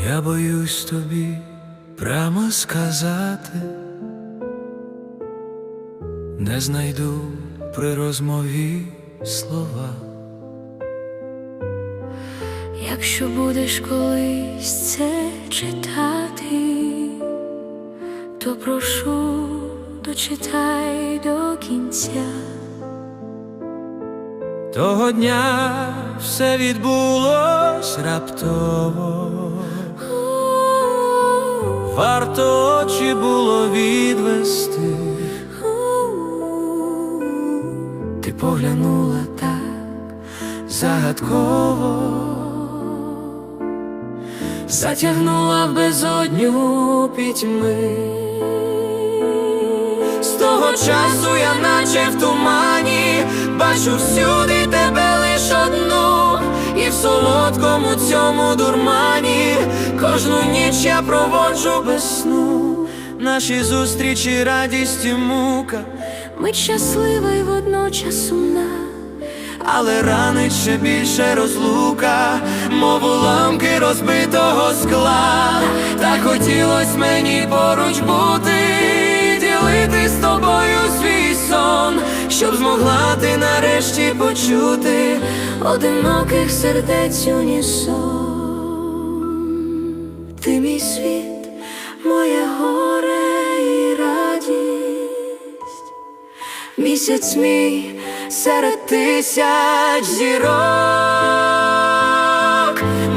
Я боюсь тобі прямо сказати, не знайду при розмові слова. Якщо будеш колись це читати, то прошу дочитай до кінця. Того дня все відбулось раптово, варто очі було відвести. Ти поглянула так загадково, затягнула в безодню пітьми. З того часу я наче в тумані, бачу всюди солодкому цьому дурмані кожну ніч я проводжу без сну. Наші зустрічі, радість і мука, Мить щаслива і водночас сумна. але ранить ще більше розлука, мов уламки розбитого скла. Так хотілось мені поруч бути, ділити з тобою почути. одиноких сердець унісон. Ти мій світ, моє горе і радість, місяць мій серед тисяч зірок,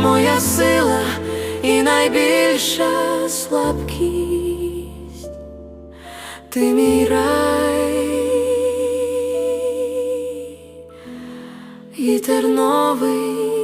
моя сила і найбільша слабкість, ти мій рай і терновий